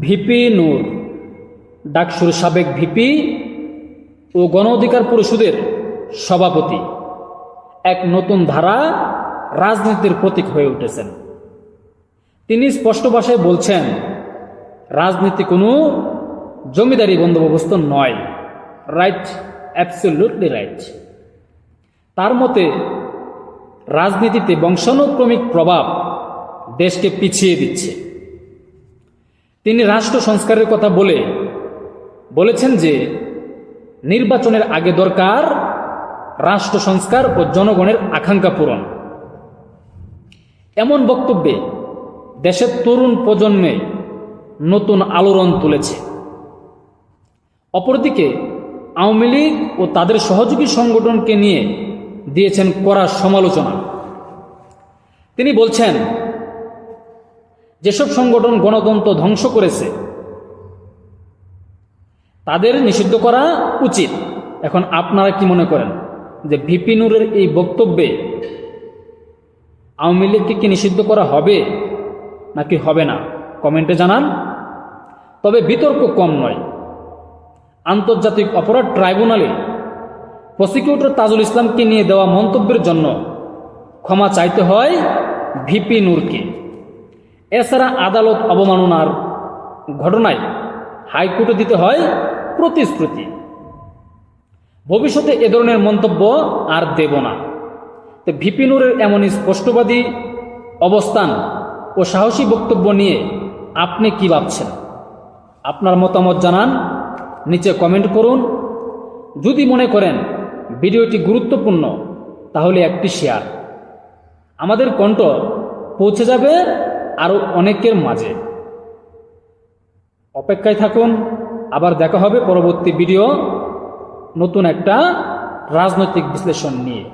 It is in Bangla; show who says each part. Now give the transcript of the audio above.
Speaker 1: ভিপি নূর, ডাকসুর সাবেক ভিপি ও গণ অধিকার পরিষদের সভাপতি। এক নতুন ধারা রাজনীতির প্রতীক হয়ে উঠেছেন। তিনি স্পষ্ট ভাষায় বলছেন, রাজনীতি কোনো জমিদারি বন্দোবস্ত নয়। রাইট অ্যাবসলিউটলি রাইট তার মতে, রাজনীতিতে বংশানুক্রমিক প্রভাব দেশকে পিছিয়ে দিচ্ছে। তিনি রাষ্ট্র সংস্কারের কথা বলে বলেছেন যে নির্বাচনের আগে দরকার রাষ্ট্র সংস্কার ও জনগণের আকাঙ্ক্ষা পূরণ। এমন বক্তব্যে দেশের তরুণ প্রজন্মে নতুন আলোড়ন তুলেছে। অপরদিকে আওয়ামী লীগ ও তাদের সহযোগী সংগঠনকে নিয়ে দিয়েছেন কড়া সমালোচনা। তিনি বলছেন যেসব সংগঠন গণতন্ত্র ধ্বংস করেছে, তাদের নিষিদ্ধ করা উচিত। এখন আপনারা কি মনে করেন যে ভিপি নূরের এই বক্তব্যে আওয়ামী লীগকে কি নিষিদ্ধ করা হবে নাকি হবে না? কমেন্টে জানান। তবে বিতর্ক কম নয়। আন্তর্জাতিক অপরাধ ট্রাইব্যুনালে প্রসিকিউটর তাজুল ইসলামকে নিয়ে দেওয়া মন্তব্যের জন্য ক্ষমা চাইতে হয় ভিপি নূরকে। এছাড়া আদালত অবমাননার ঘটনায় হাইকোর্টে দিতে হয় প্রতিশ্রুতি। ভবিষ্যতে এ ধরনের মন্তব্য আর দেব না। তো ভিপি নূরের এমন স্পষ্টবাদী অবস্থান ও সাহসী বক্তব্য নিয়ে আপনি কি ভাবছেন? আপনার মতামত জানান, নিচে কমেন্ট করুন। যদি মনে করেন ভিডিওটি গুরুত্বপূর্ণ, তাহলে একটি শেয়ার। আমাদের কণ্ঠ পৌঁছে যাবে আরও অনেকের মাঝে। অপেক্ষায় থাকুন, আবার দেখা হবে পরবর্তী ভিডিও, নতুন একটা রাজনৈতিক বিশ্লেষণ নিয়ে।